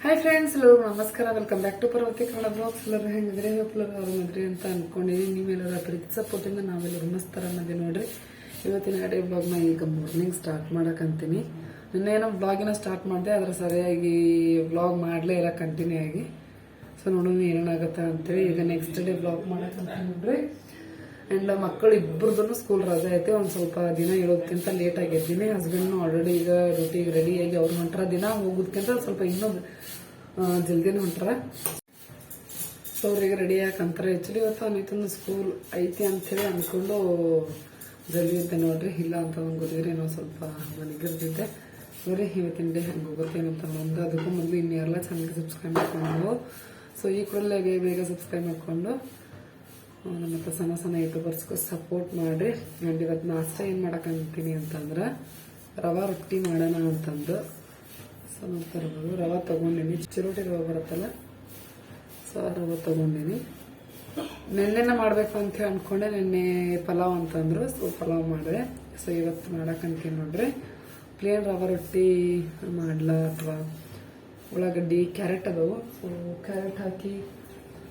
Hi friends ಎಲ್ಲರೂ ನಮಸ್ಕಾರ welcome back to Parvathi Kannada blogs ಎಲ್ಲರೂ ಹೆಂಗಿದ್ರೆ? ಎಲ್ಲರೂ ಆರಾಮಿದ್ರಿ ಅಂತ ಅನ್ಕೊಂಡಿದ್ದೀನಿ ನೀವೆಲ್ಲರ ಪ್ರೀತಿ ಸಪೋರ್ಟಿಂದ ನಾವೆಲ್ಲರೂ ಮಸ್ತರ ಅನ್ನೋದೇ ನೋಡ್ರಿ. ಇವತ್ತಿನ ಡೇ ಬ್ಲಾಗ್ನ ಈಗ ಮಾರ್ನಿಂಗ್ ಸ್ಟಾರ್ಟ್ ಮಾಡೋಕ್ಕಂತೀನಿ ನಿನ್ನೇನೋ ಬ್ಲಾಗಿನ ಸ್ಟಾರ್ಟ್ ಮಾಡಿದೆ ಆದ್ರೆ ಸರಿಯಾಗಿ ಬ್ಲಾಗ್ ಮಾಡಲೇ ಇಲ್ಲ ಕಂಟಿನ್ಯೂ ಆಗಿ. ಸೊ ನೋಡೋಣ ಏನೇನಾಗುತ್ತೆ ಅಂತೇಳಿ ಈಗ ನೆಕ್ಸ್ಟ್ ಡೇ ಬ್ಲಾಗ್ ಮಾಡೋಕ್ಕಂತ ನೋಡ್ರಿ. ಆ್ಯಂಡ್ ಮಕ್ಕಳು ಇಬ್ಬರದ್ದು ಸ್ಕೂಲ್ ರಜೆ ಐತೆ. ಒಂದು ಸ್ವಲ್ಪ ದಿನ ಇರೋದಕ್ಕಿಂತ ಲೇಟ್ ಆಗಿದ್ದೀನಿ ಹಸ್ಬೆಂಡ್ನು ಆಲ್ರೆಡಿ ಈಗ ಡ್ಯೂಟಿಗೆ ರೆಡಿಯಾಗಿ ಅವ್ರು ಹೊಂಟ್ರ ದಿನ ಹೋಗೋದಕ್ಕಿಂತ ಸ್ವಲ್ಪ ಇನ್ನೂ ಆ, ಜಲ್ದಿನೇ ಹೊಂಟ್ರ. ಸೊ ಅವ್ರಿಗೆ ರೆಡಿ ಯಾಕಂತಾರೆ ಆ್ಯಕ್ಚುಲಿ ಇವತ್ತು ಅನಿತನ ಸ್ಕೂಲ್ ಐತಿ ಅಂಥೇಳಿ ಅಂದ್ಕೊಂಡು ಜಲ್ದಿ ಇದ್ದೆ ನೋಡ್ರಿ. ಇಲ್ಲ ಅಂತ ಒಂದು ಏನೋ ಸ್ವಲ್ಪ ಮನೆಗಿರ್ತಿದ್ದೆ. ನೋಡ್ರಿ, ಇವತ್ತಿನ ಡೇ ಹೆಂಗೆ ಹೋಗುತ್ತೆ ಏನಂತ ಒಂದು ಅದಕ್ಕೂ ಮೊದಲು ಇನ್ನೆಲ್ಲ ಚೆನ್ನಾಗಿ ಸಬ್ಸ್ಕ್ರೈಬ್ ಮಾಡ್ಕೊಂಡು ಸೊ ಈ ಕೂಡಲೇ ಬೇಗ ಬೇಗ ಸಬ್ಸ್ಕ್ರೈಬ್ ಮಾಡಿಕೊಂಡು ಹತ್ರ ಸಣ್ಣ ಸಣ್ಣ ಯೂಟ್ಯೂಬರ್ಸ್ಗೂ ಸಪೋರ್ಟ್ ಮಾಡಿ. ಆ್ಯಂಡ್ ಇವತ್ತು ನಾಷ್ಟ ಏನು ಮಾಡೋಕ್ಕಂತೀನಿ ಅಂತಂದ್ರೆ, ರವಾ ರೊಟ್ಟಿ ಮಾಡೋಣ ಅಂತಂದು. ಸೊ ಇರ್ಬೋದು ರವಾ ತೊಗೊಂಡಿನಿ. ಚಿರೋಟಿ ರವೆ ಬರುತ್ತಲ್ಲ, ಸೊ ರವೆ ತಗೊಂಡಿನಿ. ನೆನ್ನೆನ ಮಾಡಬೇಕು ಅಂತ ಹೇಳಿ ಅಂದ್ಕೊಂಡೆ ನಿನ್ನೆ ಪಲಾವ್ ಅಂತಂದ್ರು. ಸೊ ಪಲಾವ್ ಮಾಡಿದೆ. ಸೊ ಇವತ್ತು ಮಾಡಕ್ಕಂತೀನಿ ನೋಡ್ರಿ ಪ್ಲೇನ್ ರವೆ ರೊಟ್ಟಿ ಮಾಡ್ಲಾ ಅಥವಾ ಉಳ್ಳಾಗಡ್ಡಿ ಕ್ಯಾರೆಟ್ ಅದಾವು. ಸೊ ಕ್ಯಾರೆಟ್ ಹಾಕಿ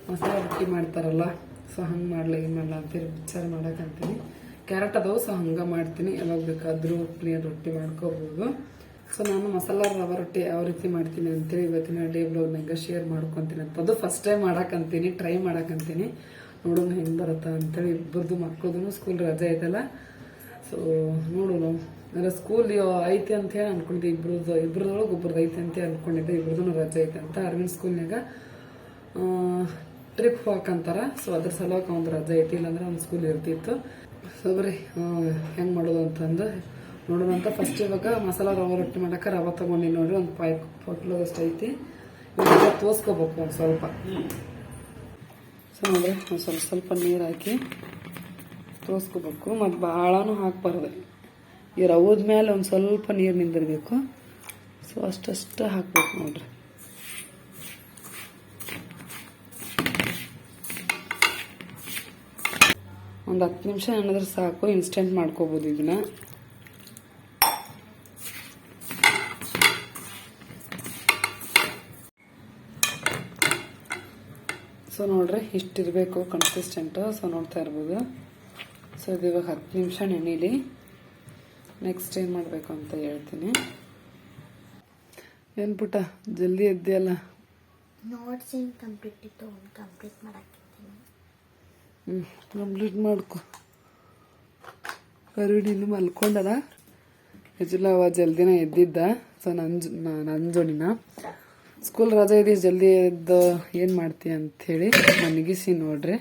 ಮಸಾಲೆ ರೊಟ್ಟಿ ಮಾಡ್ತಾರಲ್ಲ, ಸೊ ಹಂಗೆ ಮಾಡ್ಲ ಏನು ಮಾಡಲ್ಲ ಅಂತೇಳಿ ವಿಚಾರ ಮಾಡಕ್ಕಂತೀನಿ ಕ್ಯಾರೆಟ್ ಅದಾವು, ಸೊ ಹಂಗೆ ಮಾಡ್ತೀನಿ. ಯಾವಾಗ ಬೇಕಾದರೂ ಪ್ಲೇನ್ ರೊಟ್ಟಿ ಮಾಡ್ಕೋಬೋದು. ಸೊ ನಾನು ಮಸಾಲ ರವೆ ರೊಟ್ಟಿ ಯಾವ ರೀತಿ ಮಾಡ್ತೀನಿ ಅಂತೇಳಿ ಇವತ್ತಿನ ಡೇ ಶೇರ್ ಮಾಡ್ಕೊತೀನಿ ಅಂತ. ಅದು ಫಸ್ಟ್ ಟೈಮ್ ಮಾಡಕ್ಕಂತೀನಿ ಟ್ರೈ ಮಾಡಕ್ಕಂತೀನಿ ನೋಡೋಣ ಹೆಂಗೆ ಬರುತ್ತಾ ಅಂತೇಳಿ ಇಬ್ಬರದು ಮಕ್ಕಳದು ಸ್ಕೂಲ್ ರಜೆ ಐತಲ್ಲ. ಸೊ ನೋಡೋಣ. ಅಂದರೆ ಸ್ಕೂಲ್ ಐತಿ ಅಂತ ಹೇಳಿ ಅನ್ಕೊಂಡಿದ್ದೆ ಇಬ್ಬರದ್ದು ಇಬ್ಬರದೊಳಗೆ ಒಬ್ರದ್ದು ಐತೆ ಅಂತ ಅನ್ಕೊಂಡಿದ್ದೆ. ಇಬ್ಬರದೂ ರಜೆ ಐತೆ ಅಂತ ಅರವಿಂದ್ ಸ್ಕೂಲ್ನಾಗ ಟ್ರಿಪ್ ಹೋಗಕ್ಕಂತಾರ ಸೊ ಅದ್ರ ಸಲುವಾಗಿ ಒಂದು ರಜೆ ಐತಿ ಇಲ್ಲಾಂದ್ರೆ ಒಂದು ಸ್ಕೂಲ್ ಇರ್ತಿತ್ತು. ಸೊ ಬರೀ ಹೆಂಗೆ ಮಾಡೋದು ಅಂತಂದು ನೋಡೋಣ ಅಂತ ಫಸ್ಟ್ ಇವಾಗ ಮಸಾಲ ರವೆ ರೊಟ್ಟಿ ಮಾಡಕ್ಕೆ ರವೆ ತೊಗೊಂಡಿನಿ ನೋಡ್ರಿ, ಒಂದು ಫೈವ್ ಅಷ್ಟು ಐತಿ. ಇವಾಗ ತೋರಿಸ್ಕೋಬೇಕು ಒಂದು ಸ್ವಲ್ಪ. ಸೊ ನೋಡಿ ಒಂದು ಸ್ವಲ್ಪ ಸ್ವಲ್ಪ ನೀರು ಹಾಕಿ ತೋರಿಸ್ಕೋಬೇಕು ಮತ್ತು ಭಾಳನೂ ಹಾಕ್ಬಾರ್ದು. ಈ ರವದ ಮೇಲೆ ಒಂದು ಸ್ವಲ್ಪ ನೀರು ನಿಂದಿರಬೇಕು. ಸೊ ಅಷ್ಟಷ್ಟು ಹಾಕ್ಬೇಕು ನೋಡ್ರಿ. ಒಂದು ಹತ್ತು ನಿಮಿಷ ಏನಾದ್ರೆ ಸಾಕು ಇನ್ಸ್ಟೆಂಟ್ ಮಾಡ್ಕೋಬೋದು ಇದನ್ನ. ಸೊ ನೋಡ್ರಿ ಇಷ್ಟಿರಬೇಕು ಕನ್ಸಿಸ್ಟೆಂಟು ಸೊ ನೋಡ್ತಾ ಇರ್ಬೋದು. ಸೊ ಇದು ಇವಾಗ ಹತ್ತು ನಿಮಿಷ ನೆನೀಲಿ. ನೆಕ್ಸ್ಟ್ ಏನು ಮಾಡಬೇಕು ಅಂತ ಹೇಳ್ತೀನಿ. ಏನು ಪುಟ್ಟ ಜಲ್ದಿ ಎದ್ದೆಯಲ್ಲ ನೋಟ್ಸ್ ಏನು ಕಂಪ್ಲೀಟ್ ಇತ್ತು ಕಂಪ್ಲೀಟ್ ಮಾಡಾಕಿದ್ದೀನಿ ಹ್ಞೂ ಕಂಪ್ಲೀಟ್ ಮಾಡ್ಕೊ. ಕರುಡಿ ಇನ್ನು ಮಲ್ಕೊಂಡಲ್ಲ. ಅವ ಜಲ್ದಿನ ಎದ್ದಿದ್ದ. ಸೊ ನನ್ನ ನನ್ನ ಜೋಡಿನ ಸ್ಕೂಲ್ ರಜೆ ಇದೆ ಜಲ್ದಿ ಎದ್ದು ಏನು ಮಾಡ್ತೀಯ ಅಂಥೇಳಿ ಮನಗಿಸಿ ನೋಡ್ರಿ.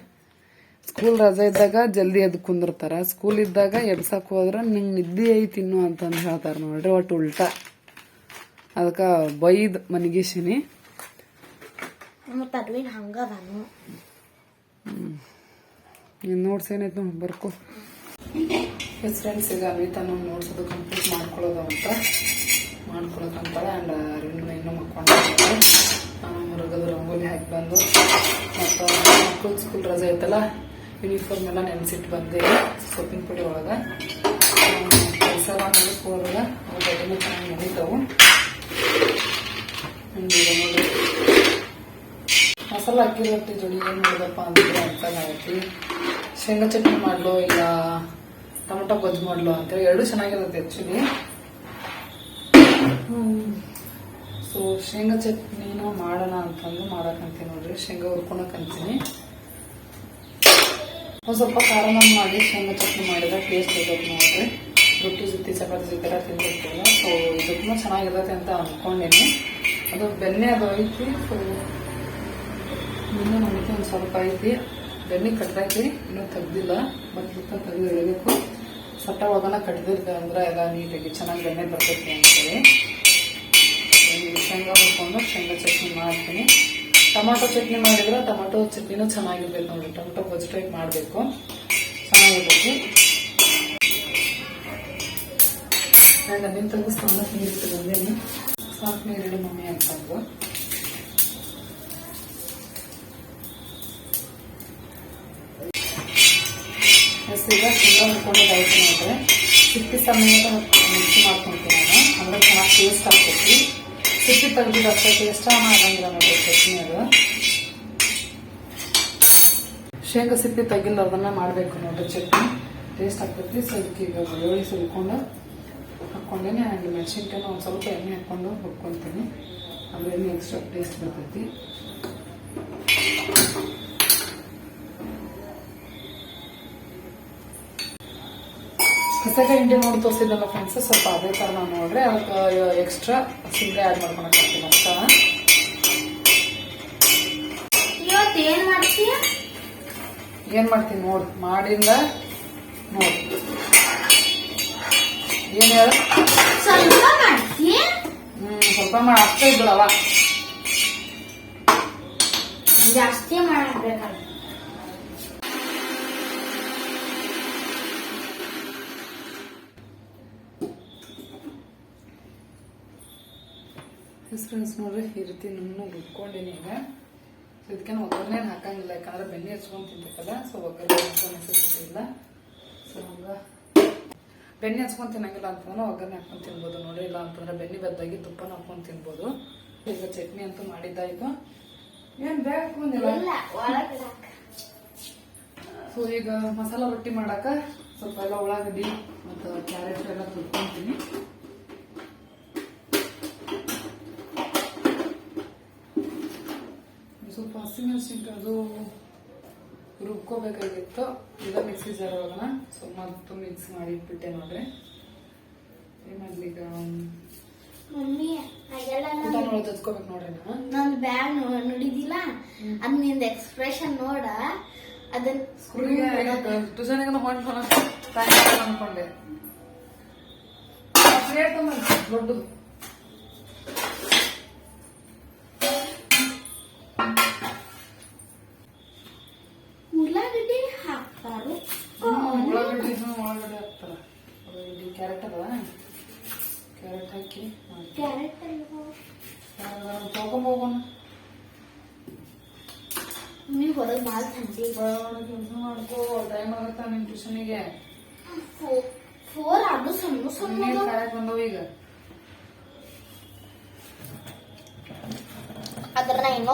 ಸ್ಕೂಲ್ ರಜೆ ಇದ್ದಾಗ ಜಲ್ದಿ ಎದ್ದು ಕುಂದಿರ್ತಾರ. ಸ್ಕೂಲ್ ಇದ್ದಾಗ ಎಬ್ಸಕ್ಕೆ ಹೋದ್ರೆ ನಿಂಗೆ ನಿದ್ದೆ ಐತಿ ಇನ್ನು ಅಂತಂದು ಹೇಳ್ತಾರೆ ನೋಡ್ರಿ ಒಟ್ಟು ಉಲ್ಟಾ. ಅದಕ್ಕೆ ಬೈದ್ ಮನಗಿಸಿನಿ. ನಾನು ನೋಟ್ಸ್ ಏನೈತೆ ನೋಡಿ ಬರ್ಕೋ. ಎಸ್ ಫ್ರೆಂಡ್ಸ್ ಈಗ ಅವಿತಾ ನಾವು ನೋಡ್ಸೋದು ಕಂಪ್ಲೀಟ್ ಮಾಡ್ಕೊಳ್ಳೋದು ಅಂತ. ಮಾಡ್ಕೊಳಕ್ಕಂತಾರೆ ಆ್ಯಂಡ್ ಅರವಿಂದ ಇನ್ನೂ ಮಕ್ಕೊಂಡಿದ್ದಾರೆ ನಾನು ಹೊರಗದು ರಂಗೋಲಿ ಹಾಕಿ ಬಂದು ಮತ್ತು ಮಕ್ಕಳು ಸ್ಕೂಲ್ ರಜೆ ಐತಲ್ಲ ಯೂನಿಫಾರ್ಮ್ ಎಲ್ಲ ನೆನೆಸಿಟ್ಟು ಬಂದೆ ಸೊಪ್ಪಿನ ಪುಡಿ ಒಳಗೆ. ಕೆಲಸ ಹೋದಾಗ ಅವು ಬಡ್ಡಿನೂ ಚೆನ್ನಾಗಿ ನಡೀತಾವು ಮಸಾಲ ಅಕ್ಕಿ ರೊಟ್ಟಿ ಜೋಡಿ ಏನು ಮಾಡೋದಪ್ಪ ಅಂದ್ರೆ ಅಂತ ಆಗೈತಿ ಶೇಂಗಾ ಚಟ್ನಿ ಮಾಡ್ಲೋ ಇಲ್ಲ ಟೊಮೊಟೊ ಗೊಜ್ಜು ಮಾಡ್ಲೋ ಅಂತೇಳಿ ಎರಡು ಚೆನ್ನಾಗಿರುತ್ತೆ ಆ್ಯಕ್ಚುಲಿ ಸೊ ಶೇಂಗಾ ಚಟ್ನಿನ ಮಾಡೋಣ ಅಂತಂದು ಮಾಡಕ್ಕಂತೀನಿ ನೋಡ್ರಿ. ಶೇಂಗಾ ಹುರ್ಕೊಳಕ್ ಅಂತೀನಿ ಒಂದು ಸ್ವಲ್ಪ ಖಾರನ ಮಾಡಿ ಶೇಂಗಾ ಚಟ್ನಿ ಮಾಡಿದ್ರೆ ಟೇಸ್ಟ್ ಇರೋದು ನೋಡ್ರಿ. ರೊಟ್ಟಿ ಜೊತೆ, ಚಪಾತಿ ಜೊತೆ ತಿಂದಿರ್ತೀವಿ. ಸೊ ಇದಕ್ಕೂ ಚೆನ್ನಾಗಿರುತ್ತೆ ಅಂತ ಅಂದ್ಕೊಂಡೇನಿ ಅದು ಬೆಣ್ಣೆ ಅದು ಐತಿ. ಸೊ ಇನ್ನೂ ನಮಗೆ ಒಂದು ಸ್ವಲ್ಪ ಐತಿ. ಬೆಣ್ಣೆ ಕಟ್ಟೈತಿ ಇನ್ನೂ ತೆಗ್ದಿಲ್ಲ ಮತ್ತೆ ತೆಗೆದು ಇಡಬೇಕು ಸಟ್ಟ ಒಳಗನ ಕಟ್ಟಿದಿರ್ತೀವಿ ಅಂದ್ರೆ ಎಲ್ಲ ನೀಟಾಗಿ ಚೆನ್ನಾಗಿ ಬೆಣ್ಣೆ ಬರ್ತೈತಿ ಅಂತೇಳಿ. ಶೇಂಗಾ ಹುರ್ಕೊಂಡು ಶೇಂಗಾ ಚಟ್ನಿ ಮಾಡ್ತೀನಿ. ಟೊಮಾಟೊ ಚಟ್ನಿ ಮಾಡಿದ್ರೆ ಟೊಮಾಟೊ ಚಟ್ನಿನೂ ಚೆನ್ನಾಗಿರ್ಬೇಕು ನೋಡಿ ಟೊಮೊಟೊ ಗೊಜ್ಜು ಟೈಪ್ ಮಾಡಬೇಕು. ಚೆನ್ನಾಗಿರ್ಬೇಕು. ಆ್ಯಂಡ್ ಅದನ್ನ ತೆಗೆದು ಸ್ನಾನಕ್ಕೆ ನೀರು ಇಟ್ಟು ಬಂದೇನಿ ಸ್ನಾನಕ್ಕೆ ನೀರು ಇಡಿ ಮಮ್ಮಿ ಅಂತಂದು ಈಗ ಶೇಂಗಾ ಹುರ್ಕೊಂಡಾಯ್ತು ನೋಡ್ರಿ. ಸಿಪ್ಪಿ ಸಮೇತ ಮಿಕ್ಸಿ ಮಾಡ್ಕೊಂತೀನಿ ನಾನು. ಅಂದ್ರೆ ಚೆನ್ನಾಗಿ ಟೇಸ್ಟ್ ಆಗ್ತೈತಿ. ಸೊ ಸಿಪ್ಪಿ ಬರ್ತೈತೆ ಎಷ್ಟು ಟೇಸ್ಟ್ ಆಗಂಗಿಲ್ಲ ನೋಡಿ ಚಟ್ನಿ ಅದು ಶೇಂಗಾ ಸಿಪ್ಪಿ ತೆಗಿಲಾರ್ದನ್ನ ಮಾಡಬೇಕು ನೋಡಿ ಚಟ್ನಿ. ಟೇಸ್ಟ್ ಆಗ್ತೈತಿ ಸ್ವಲ್ಪ ಈಗ ಬೆಳ್ಳುಳ್ಳಿ ಸುಲ್ಕೊಂಡು ಹಾಕ್ಕೊಂಡೇನೆ ಆ್ಯಂಡ್ ಮೆಣಸಿನ್ಕಾಯಿ ಒಂದು ಸ್ವಲ್ಪ ಎಣ್ಣೆ ಹಾಕ್ಕೊಂಡು ಹುರ್ಕೊತೀನಿ ಅದರಲ್ಲಿ ಎಕ್ಸ್ಟ್ರಾ ಟೇಸ್ಟ್ ಬರ್ತೈತಿ. ಹೊಸಕಾಯಿ ಹಿಂಡಿ ನೋಡಿ ತೋರಿಸಿದ್ದಲ್ಲ ಫ್ರೆಂಡ್ಸ್ ಸ್ವಲ್ಪ ಅದೇ ಥರ ನಾವು ನೋಡ್ರಿ ಅದಕ್ಕೆ ಎಕ್ಸ್ಟ್ರಾ ಸಿಂಗಾಯಿ ಆ್ಯಡ್ ಮಾಡ್ಕೊಳಕ್ಕಾಗ್ತಿಲ್ಲ ಅಷ್ಟ. ಇವತ್ತು ಏನು ಮಾಡ್ತೀಯ? ಏನು ಮಾಡ್ತೀನಿ ನೋಡು ಮಾಡಿಂದ ನೋಡು. ಏನು ಹೇಳ? ಸ್ವಲ್ಪ ಮಾಡ್ತೀಯ? ಹ್ಞೂ ಸ್ವಲ್ಪ ಮಾಡಿ ಆಗ್ತಾ ಇದ್ದಳವ ಜಾಸ್ತಿ ಮಾಡಬೇಕಲ್ಲ ಫ್ರೆಂಡ್ಸ್ ನೋಡ್ರಿ ಈ ರೀತಿ ನುಣ್ಣು ರುಬ್ಕೊಂಡಿನಿ ಈಗ ಸೊ ಇದಕ್ಕೆ ಒಗ್ಗರಣೆ ಹಾಕಂಗಿಲ್ಲ ಯಾಕಂದ್ರೆ ಬೆಣ್ಣೆ ಹಚ್ಕೊಂಡು ತಿನ್ಬೇಕಲ್ಲ ಸೊ ಒಗ್ಗರಣೆ ಹಾಕೊಂಡು ಇಲ್ಲ ಸೊ ಹಂಗ. ಬೆಣ್ಣೆ ಹಚ್ಕೊಂಡು ತಿನ್ನಂಗಿಲ್ಲ ಅಂತಂದ್ರೆ ಒಗ್ಗರಣೆ ಹಾಕೊಂಡು ತಿನ್ಬೋದು ನೋಡಿ ಇಲ್ಲ ಅಂತಂದ್ರೆ ಬೆಣ್ಣೆ ಬದ್ದಾಗಿ ತುಪ್ಪ ಹಾಕೊಂಡು ತಿನ್ಬೋದು. ಈಗ ಚಟ್ನಿ ಅಂತೂ ಮಾಡಿದ್ದಾಯ್ತು ಏನು ಬೇಗ ಹಾಕೊಂಡಿಲ್ಲ. ಸೊ ಈಗ ಮಸಾಲ ರೊಟ್ಟಿ ಮಾಡಾಕ ಸ್ವಲ್ಪ ಎಲ್ಲ ಉಳ್ಳಾಗಡ್ಡಿ ಮತ್ತು ಕ್ಯಾರೆಟ್ ಎಲ್ಲ ತುರ್ಕೊಂತೀನಿ ಸ್ವಲ್ಪ ಅದು ರುಬ್ಕೋಬೇಕಾಗಿತ್ತು. ಈಗ ಮಿಕ್ಸಿ ಜಾರ್ ಹೋಗೋಣ ಸೊ ಮತ್ತು ಮಿಕ್ಸ್ ಮಾಡಿ ಇಟ್ಬಿಟ್ಟೆ ನೋಡ್ರಿ. ಏನಾದ್ಲೀಗ ಮಾಡ್ಲಿ ಈಗ? ಮಮ್ಮಿ ನೋಡ್ರಿ ನಾನು ಬ್ಯಾಗ್ ನೋಡಿದಿಲ್ಲ ಅದ್ನಿಂದ ಎಕ್ಸ್ಪ್ರೆಷನ್ ನೋಡ. ಅದನ್ನ ಟ್ಯೂಷನ್ಗೆ ಅನ್ಕೊಂಡೆ. ದೊಡ್ಡದು.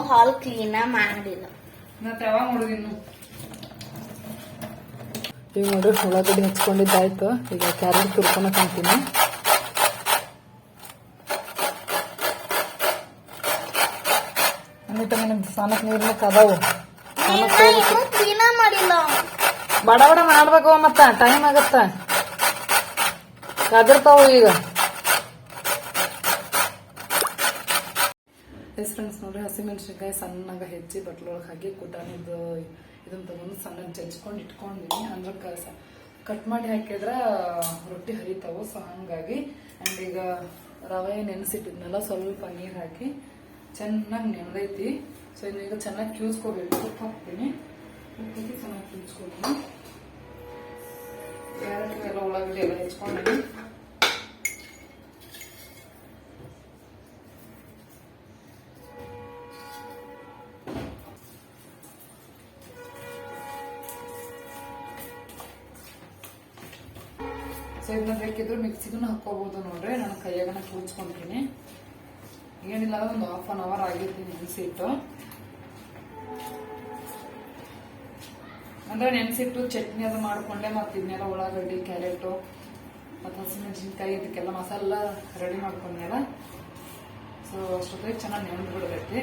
ಹಾಲ್ ಕ್ಲೀನ ಮಾಡಿಲ್ಲ. ಈಗ ನೋಡ್ರಿ ಉಳ್ಳಾಗಡ್ಡಿ ಹಚ್ಕೊಂಡಿದ್ದಾಯ್ತು ಈಗ ಕ್ಯಾರೆಟ್ ತುರ್ಕೊಳಕ್ ಅಂತೀನಿ ಅನ್ನಿಟ್ಟ ನಿಮ್ದು ಸ್ನಾನಕ್ಕೆ ನೀರ್ಲಿಕ್ಕೆ ಅದಾವು ಕ್ಲೀನ ಮಾಡಿಲ್ಲ. ಬಡ ಬಡ ಮಾಡ್ಬೇಕು ಮತ್ತ ಟೈಮ್ ಆಗತ್ತ. ಕದಿರ್ತಾವು ಈಗ ಎಸ್ ಫ್ರೆಂಡ್ಸ್ ನೋಡ್ರಿ ಹಸಿಮೆಣಸಿನ್ಕಾಯಿ ಸಣ್ಣಗ ಹೆಚ್ಚಿ ಬಟ್ಲೊಳಗೆ ಹಾಕಿ ಕುಟಾನಿದ್ದು ಇದನ್ನ ತಗೊಂಡು ಸಣ್ಣ ಜಜ್ಕೊಂಡು ಇಟ್ಕೊಂಡಿನಿ. ಅಂದ್ರೆ ಕಸ ಕಟ್ ಮಾಡಿ ಹಾಕಿದ್ರೆ ರೊಟ್ಟಿ ಹರಿತಾವು. ಸೊ ಹಂಗಾಗಿ ಆ್ಯಂಡ್ ಈಗ ರವೆ ನೆನೆಸಿಟ್ಟಿದ್ನೆಲ್ಲ, ಸ್ವಲ್ಪ ನೀರು ಹಾಕಿ ಚೆನ್ನಾಗಿ ನೆನೆದೈತಿ. ಸೊ ಈಗ ಚೆನ್ನಾಗಿ ಕ್ಯೂಸ್ಕೋಬೇಕು ಉಪ್ಪು ಹಾಕ್ತೀನಿ. ಉಪ್ಪಿಗೆ ಚೆನ್ನಾಗಿ ಕ್ಯೂಸ್ಕೊಳ್ತೀನಿ ಕ್ಯಾರೆಟ್ ಎಲ್ಲ ಉಳ್ಳಾಗಡ್ಡಿ ಎಲ್ಲ ಹೆಚ್ಕೊಂಡಿನಿ. ಸೊ ಇದನ್ನ ಬೇಕಿದ್ರು ಮಿಕ್ಸಿಗೂ ಹಾಕೋಬಹುದು ನೋಡ್ರಿ. ನಾನು ಕೈಯಾಗನ ಕೂಡ್ಸ್ಕೊಂತೀನಿ ಏನಿಲ್ಲ, ಒಂದು ಹಾಫ್ ಅನ್ ಅವರ್ ಆಗಿರ್ತೀನಿ ನೆನೆಸಿಟ್ಟು ಅಂದ್ರೆ ನೆನೆಸಿಟ್ಟು ಚಟ್ನಿ ಅದು ಮಾಡ್ಕೊಂಡೆ ಮತ್ತೆ ಇದನ್ನೆಲ್ಲ ಉಳ್ಳಾಗಡ್ಡಿ, ಕ್ಯಾರೆಟು, ಮತ್ತು ಹಸಿಮೆಣಸಿನ್ಕಾಯಿ, ಇದಕ್ಕೆಲ್ಲ ಮಸಾಲ ರೆಡಿ ಮಾಡ್ಕೊಂಡೆಲ್ಲ ಸೊ ಅಷ್ಟೊತ್ತಿಗೆ ಚೆನ್ನಾಗಿ ನೆನೆದು ಬಿಡ್ತೈತಿ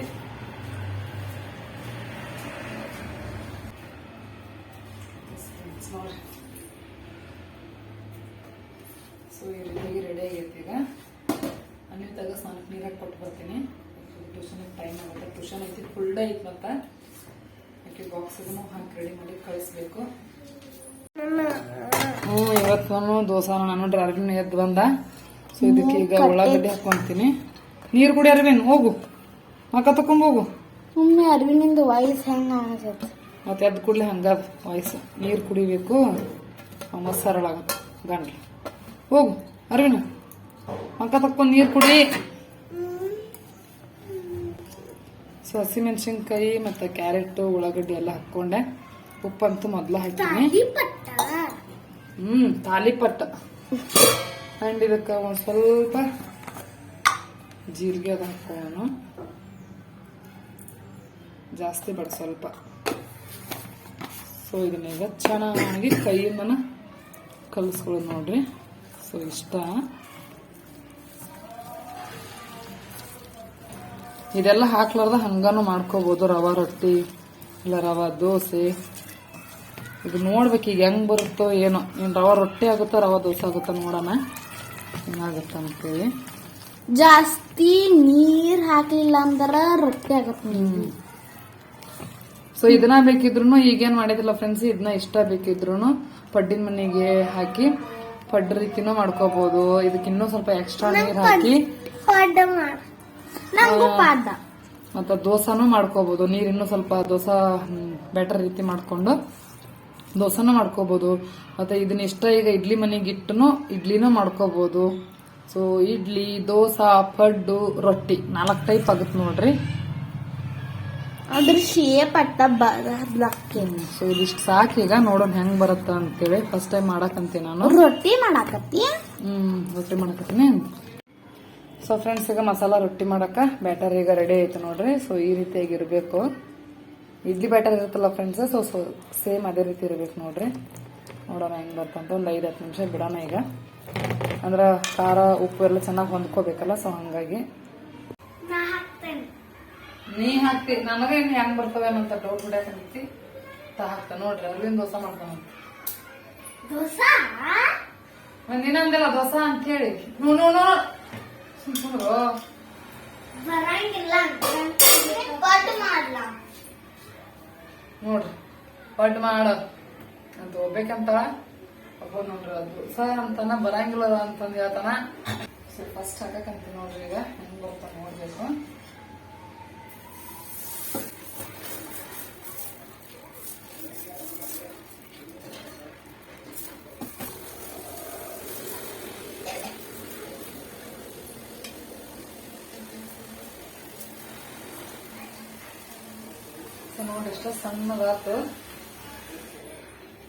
ನೋಡ್ರಿ ಸೊ ಈ ರೀತಿಯಾಗಿ ರೆಡಿ ಆಗೈತಿ ಈಗ ಅನ್ನಿತಾಗ ಸ್ನಾನಕ್ಕೆ ನೀರಾಗಿ ಕೊಟ್ಟು ಬರ್ತೀನಿ ಟ್ಯೂಷನಿಗೆ ಟೈಮ್ ಆಗುತ್ತೆ ಟ್ಯೂಷನ್ ಐತಿ ಮತ್ತೆ ಆಕೆ ಬಾಕ್ಸಿಗೂ ಹಾಕಿ ರೆಡಿ ಮಾಡಿ ಕಳಿಸ್ಬೇಕು. ಹ್ಞೂ ಇವತ್ತು ದೋಸೆ ನಾನು ಡ್ರೈವರ್ನ ಎದ್ದು ಬಂದ. ಸೊ ಇದಕ್ಕೆ ಈಗ ಉಳ್ಳಾಗಡ್ಡಿ ಹಾಕೊಂತೀನಿ ನೀರು ಕುಡಿ ಅರವಿನ್ ಹೋಗು. ಮಕ್ಕ ತಕೊಂಬೋಗು ಮಮ್ಮಿ ಅರವಿನಿಂದ ವಾಯ್ಸ್ ಹೆಂಗ ಅನ್ಸತ್ತೆ ಮತ್ತೆ ಎದ್ದು ಕೂಡಲೇ ಹಂಗದ ವಯಸ್ಸು ನೀರು ಕುಡಿಬೇಕು. ಸರಳ ಆಗುತ್ತೆ ಗಂಡ್ಲ. ಹೋಗು ಅರವಿನ ಮಕ್ಕ ತಕ್ಕೊಂಡು ನೀರು ಕುಡಿ. ಸೊ ಹಸಿಮೆಣಸಿನ್ಕಾಯಿ ಮತ್ತು ಕ್ಯಾರೆಟು, ಉಳ್ಳಾಗಡ್ಡಿ ಎಲ್ಲ ಹಾಕ್ಕೊಂಡೆ. ಉಪ್ಪಂತೂ ಮೊದಲು ಹಾಕಿನಿ ಹ್ಞೂ ಹ್ಮ್, ತಾಲಿಪಟ್ಟ. ಅಂಡ್ ಇದಕ್ಕೆ ಒಂದು ಸ್ವಲ್ಪ ಜೀರಿಗೆ ಅದು ಹಾಕೋಣ ಜಾಸ್ತಿ ಬಡ ಸ್ವಲ್ಪ. ಸೊ ಇದನ್ನೀಗ ಚೆನ್ನಾಗಿ ಕೈಯಿಂದನ ಕಲಸ್ಕೊಳ್ಳೋದು ನೋಡ್ರಿ. ಸೊ ಇಷ್ಟ. ಇದೆಲ್ಲ ಹಾಕ್ಲಾರ್ದ ಹಂಗಾನು ಮಾಡ್ಕೋಬೋದು ರವ ರೊಟ್ಟಿ ಇಲ್ಲ ರವಾ ದೋಸೆ. ಇದು ನೋಡ್ಬೇಕು ಈಗ ಹೆಂಗ್ ಬರುತ್ತೋ ಏನೋ. ಇನ್ನು ರವ ರೊಟ್ಟಿ ಆಗುತ್ತೋ ರವಾ ದೋಸೆ ಆಗುತ್ತೋ ನೋಡೋಣ. ಏನಾಗುತ್ತ ಅಂತೇಳಿ. ಜಾಸ್ತಿ ನೀರ್ ಹಾಕ್ಲಿಲ್ಲ ಅಂದ್ರ ರೊಟ್ಟಿ ಆಗುತ್ತೆ ಸೊ ಇದನ್ನ ಬೇಕಿದ್ರು ಈಗೇನ್ ಮಾಡಿದಿಲ್ಲ ಫ್ರೆಂಡ್ಸ್ ಇದನ್ನ ಇಷ್ಟ ಬೇಕಿದ್ರು ಪಡ್ಡಿನ ಮನೆಗೆ ಹಾಕಿ ಪಡ್ಡ ರೀತಿನೂ ಮಾಡ್ಕೋಬಹುದು ಇದಕ್ಕೆ ಇನ್ನೂ ಸ್ವಲ್ಪ ಎಕ್ಸ್ಟ್ರಾ ನೀರ್ ಹಾಕಿ. ನಂಗೂ ಪಾದ. ಮತ್ತೆ ದೋಸಾನು ಮಾಡ್ಕೋಬಹುದು ನೀರ್ ಇನ್ನೂ ಸ್ವಲ್ಪ ದೋಸಾ ಬೆಟರ್ ರೀತಿ ಮಾಡ್ಕೊಂಡು ದೋಸಾನು ಮಾಡ್ಕೋಬಹುದು ಮತ್ತೆ ಇದನ್ನ ಇಷ್ಟ ಈಗ ಇಡ್ಲಿ ಮನೆಗೆ ಇಟ್ಟು ಇಡ್ಲಿನೂ ಮಾಡ್ಕೋಬಹುದು ಸೊ ಇಡ್ಲಿ ದೋಸಾ ಪಡ್ಡು ರೊಟ್ಟಿ ನಾಲ್ಕು ಟೈಪ್ ಆಗುತ್ತೆ ನೋಡ್ರಿ. ಅದ್ರ ಶೇಪ್ ಅಟ್ಟ ಬದಲಾಕಿ ಸೊ ಇದಿಷ್ಟು ಸಾಕು ಈಗ ನೋಡೋಣ ಹೆಂಗ್ ಬರುತ್ತ ಅಂತೇಳಿ. ಫಸ್ಟ್ ಟೈಮ್ ಮಾಡಕಂತೀನಿ ನಾನು. ರೊಟ್ಟಿ ಮಾಡಾಕತ್ತಿ? ಹ್ಮ್ ರೊಟ್ಟಿ ಮಾಡಕತ್ತೀನಿ. ಸೊ ಫ್ರೆಂಡ್ಸ್ ಈಗ ಮಸಾಲ ರೊಟ್ಟಿ ಮಾಡೋಕೆ ಬ್ಯಾಟರ್ ಈಗ ರೆಡಿ ಆಯ್ತು ನೋಡ್ರಿ. ಸೊ ಈ ರೀತಿಯಾಗಿ ಇರಬೇಕು. ಇಡ್ಲಿ ಬ್ಯಾಟರ್ ಇರುತ್ತಲ್ಲ ಫ್ರೆಂಡ್ಸ್ ಸೊ ಸೊ ಸೇಮ್ ಅದೇ ರೀತಿ ಇರಬೇಕು ನೋಡ್ರಿ. ನೋಡೋಣ ಹೆಂಗೆ ಬರ್ತಂತ ಒಂದು ಐದು ಹತ್ತು ನಿಮಿಷ ಬಿಡೋಣ ಈಗ. ಅಂದ್ರೆ ಖಾರ ಉಪ್ಪು ಎಲ್ಲ ಚೆನ್ನಾಗಿ ಹೊಂದ್ಕೋಬೇಕಲ್ಲ ಸೊ ಹಂಗಾಗಿ. ನಾ ಹಾಕ್ತಿ ನನಗೆ ಇನ್ನು ಹೆಂಗ್ ಬರ್ತವೆ ಅಂತ ಡೌಟ್ ಬಿಡಕಂತಿ ತಾ ಹಾಕ್ತ ನೋಡ್ರಿ ಅಲ್ಲಿಂದ ದೋಸೆ ಮಾಡ್ತಾನ ದೋಸಾ? ಒಂದಿನ ಅಂದಿಲ್ಲ ದೋಸೆ ಅಂತ ಹೇಳಿ. No no no. ನೋಡ್ರಿ ಪಡ್ ಮಾಡ. ಅಂತ ಹೋಗ್ಬೇಕಂತ ಒಬ್ಬ ನೋಡ್ರಿ, ಅದು ಸರ್ ಅಂತಾನ ಬರಂಗಿಲ್ಲ ಅಂತಂದು ಹೇಳ್ತಾನ. ಫಸ್ಟ್ ಹಾಕಕಂತ ನೋಡ್ರಿ ಈಗ, ಹೆಂಗ್ ಬರ್ತಾನ ನೋಡ್ಬೇಕು. ಸೊ ನೋಡಿ ಎಷ್ಟು ಸಣ್ಣದಾತು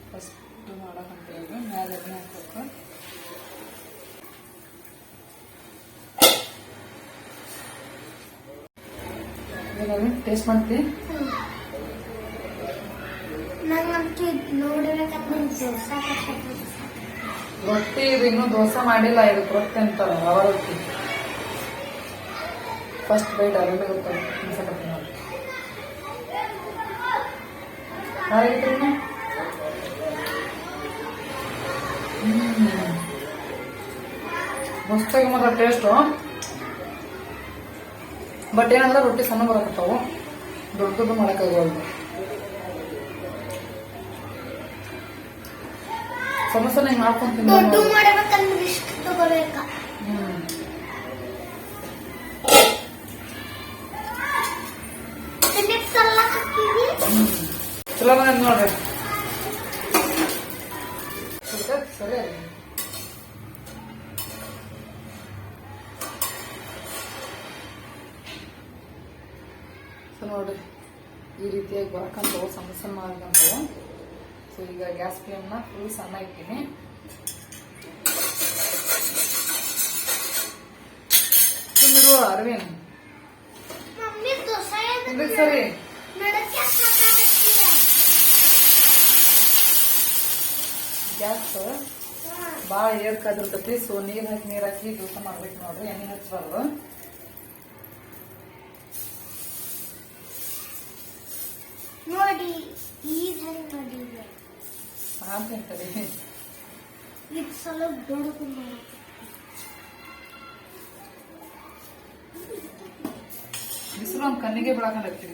ಫಸ್ಟ್ ಮಾಡಕಂತ ಮೇಲೆ ಮ್ಯಾಲೆ ಎಣ್ಣೆ ಹಾಕ್ಬೇಕು ಏನಾದ್ರು ಟೇಸ್ಟ್ ಮಾಡ್ತಿ ರೊಟ್ಟಿ ಇದು ಇನ್ನೂ ದೋಸೆ ಮಾಡಿಲ್ಲ ಇದು ರೊಟ್ಟಿ ಅಂತಾರ ರವ ರೊಟ್ಟಿ ಫಸ್ಟ್ ಬೈಟ್ ಅದೆಲ್ಲ ಗೊತ್ತಾಗ ಹಾಗಿತ್ರಿ ಮಸ್ತಾಗಿ ಮಾತ್ರ ಟೇಸ್ಟು ಬಟ್ ಏನಂದ್ರೆ ರೊಟ್ಟಿ ಸಣ್ಣ ಬರಕತ್ತಾವು. ದೊಡ್ಡ ಮಾಡೋಕ್ಕಾಗಲ್ಲ. ಸಮಸ್ಯೆ ಸಮೋಸ ಹಿಂಗೆ ಮಾಡ್ಕೊಂತೀನಿ ದೊಡ್ಡ ಚಲೋ ಬಂದ ನೋಡ್ರಿ ಸ್ವಲ್ಪ ಸರಿ ಸೊ ನೋಡ್ರಿ. ಈ ರೀತಿಯಾಗಿ ಬರಕಂತವು ಸಣ್ಣ ಸಣ್ಣ ಆಗಂತವು ಸೊ ಈಗ ಗ್ಯಾಸ್ ಫ್ಲೇಮ್ನ ಫುಲ್ ಸಣ್ಣ ಇಟ್ಟಿನಿ. ಅರವಿಂದ್? ಸರಿ. ಭಾಳ ಏರ್ ಕಾದಿರ್ತೈತಿ ಸೊ ನೀರ್ ಹಾಕಿ ನೀರ್ ಹಾಕಿ ದೋಸೆ ಮಾಡ್ಬೇಕು ನೋಡ್ರಿ ಎಣ್ಣೆ ಹಚ್ಚಬಾರ್ದು ನೋಡಿ ಈಗ ಹೆಂಗ್ ಮಾಡಿದೆ ಅಂತಂತರಿ ಇದು ಸ್ವಲ್ಪ ದೊಡ್ಡದು ಬಿಸಿಲು ಒಂದು ಕಣ್ಣಿಗೆ ಬೆಳಕಂಡೈತಿ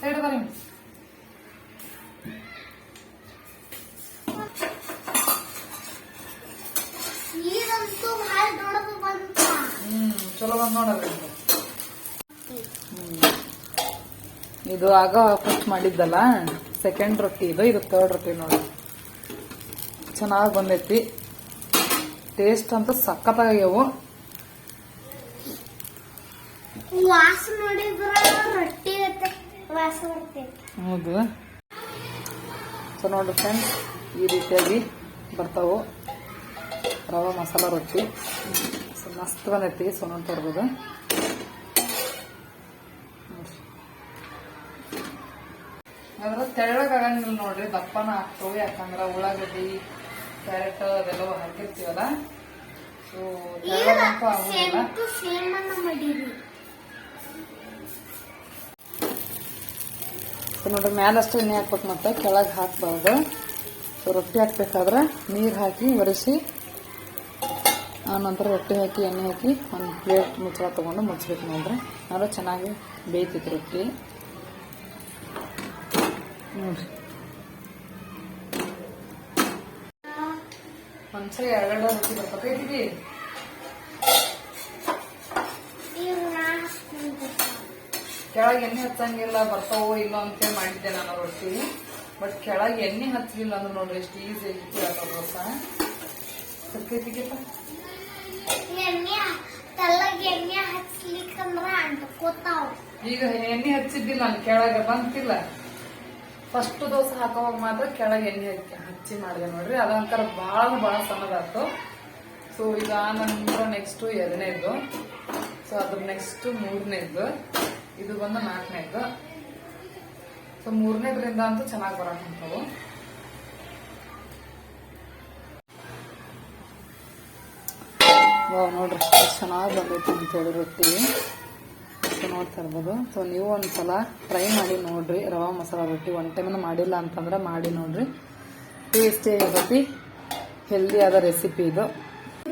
ಸೈಡ್ ಬರ್ರಿ ಇದು. ಆಗ ಫಸ್ಟ್ ಮಾಡಿದ್ದಲ್ಲ? ಸೆಕೆಂಡ್ ರೊಟ್ಟಿ ಇದು ಇದು ಥರ್ಡ್ ರೊಟ್ಟಿ ನೋಡಿ. ಚೆನ್ನಾಗಿ ಬಂದೈತಿ. ಟೇಸ್ಟ್ ಅಂತ ಸಖತ್ತಾಗ್ಯಾವು. ವಾಸ ನೋಡಿದ್ರ ರೊಟ್ಟಿ ವಾಸ ಬರ್ತೈತಿ ಹೌದು. ಸೊ ನೋಡ್ರಿ ಫ್ರೆಂಡ್ಸ್ ಈ ರೀತಿಯಾಗಿ ಬರ್ತಾವು. ರವೆ ಮಸಾಲ ರೊಟ್ಟಿ. ಸೊ ಮಸ್ತ್ ಬಂದೈತಿ ಸೊನೊಂದು ತರ್ಬೋದು ಅದ್ರ ತೆಳ್ಳಗಾಗಂಗಿಲ್ಲ ನೋಡ್ರಿ ದಪ್ಪನ ಆಗ್ತವೆ ಯಾಕಂದ್ರೆ ಉಳ್ಳಾಗಡ್ಡಿ ಕ್ಯಾರೆಟ್ ಅದೆಲ್ಲ ಹಾಕಿರ್ತೀವಲ್ಲ? ಸೊ ತೆಳ್ಳಗಂತೂ ಆಗುದಿಲ್ಲ. ಸೊ ನೋಡ್ರಿ ಮ್ಯಾಲಷ್ಟು ಎಣ್ಣೆ ಹಾಕ್ಬೇಕು ಮತ್ತೆ ಕೆಳಗೆ ಹಾಕ್ಬಾರ್ದು. ಸೊ ರೊಟ್ಟಿ ಹಾಕ್ಬೇಕಾದ್ರೆ ನೀರು ಹಾಕಿ ಒರೆಸಿ ನಂತರ ರೊಟ್ಟಿ ಹಾಕಿ, ಎಣ್ಣೆ ಹಾಕಿ, ಒಂದು ಪ್ಲೇಟ್ ಮುಚ್ಚಳ ತೊಗೊಂಡು ಮುಚ್ಚಬೇಕು ನೋಡ್ರಿ. ಆದ್ರೆ ಚೆನ್ನಾಗಿ ಬೇಯ್ತಿತ್ತು ರೊಟ್ಟಿ. ನೋಡ್ರಿ. ಎರಡೆರಡು ರೊಟ್ಟಿ ನಾ ಕೆಳಗೆ ಎಣ್ಣೆ ಹಚ್ಚಂಗಿಲ್ಲ, ಬರ್ತಾವೋ ಇಲ್ಲ ಅಂತ ಮಾಡಿದ್ದೆ ನಾನು ರೊಟ್ಟಿ. ಬಟ್ ಕೆಳಗೆ ಎಣ್ಣೆ ಹಚ್ಚಲಿಲ್ಲ ಅಂದ್ರೆ ನೋಡ್ರಿ, ಎಷ್ಟು ಈಸಿ ಐತಿ ಆ ದೋಸೆ ಸಕ್ಕೈತಿಗೆಪ್ಪ ಎಣ್ಣೆ ತಲೆಗೆ ಎಣ್ಣೆ ಹಚ್ಲಿಕ್ಕಂದ್ರ ಈಗ ಎಣ್ಣೆ ಹಚ್ಚಿದ್ದಿಲ್ಲ ನಾನು ಕೆಳಗೆ ಬಂತಿಲ್ಲ. ಫಸ್ಟ್ ದೋಸೆ ಹಾಕೋವಾಗ ಮಾತ್ರ ಕೆಳಗೆ ಎಣ್ಣೆ ಹಚ್ಚಿ ಹಚ್ಚಿ ಮಾಡಿದೆ ನೋಡ್ರಿ. ಅದೊಂಥರ ಭಾಳ ಭಾಳ ಸಮದಾತು ಸೊ ಈಗ ನಂತರ ನೆಕ್ಸ್ಟ್ ಎರಡನೇದು. ಸೊ ಅದ್ರ ನೆಕ್ಸ್ಟ್ ಮೂರನೇದು. ಇದು ಬಂದು ನಾಲ್ಕನೇದು. ಸೊ ಮೂರನೇದ್ರಿಂದ ಅಂತೂ ಚೆನ್ನಾಗಿ ಬರಕ್ ವಾವ್ ನೋಡ್ರಿ ಎಷ್ಟು ಚೆನ್ನಾಗಿ ಬಂದೈತಿ ಅಂತೇಳಿ ರೊಟ್ಟಿ. ಸೊ ನೋಡ್ತಾ ಇರ್ಬೋದು. ಸೊ ನೀವು ಒಂದ್ಸಲ ಟ್ರೈ ಮಾಡಿ ನೋಡ್ರಿ ರವಾ ಮಸಾಲ ರೊಟ್ಟಿ ಒನ್ ಟೈಮನ್ನು ಮಾಡಿಲ್ಲ ಅಂತಂದ್ರೆ ಮಾಡಿ ನೋಡ್ರಿ. ಟೇಸ್ಟಿ ಇರ್ತೈತಿ? ಹೆಲ್ದಿ ಆದ ರೆಸಿಪಿ ಇದು.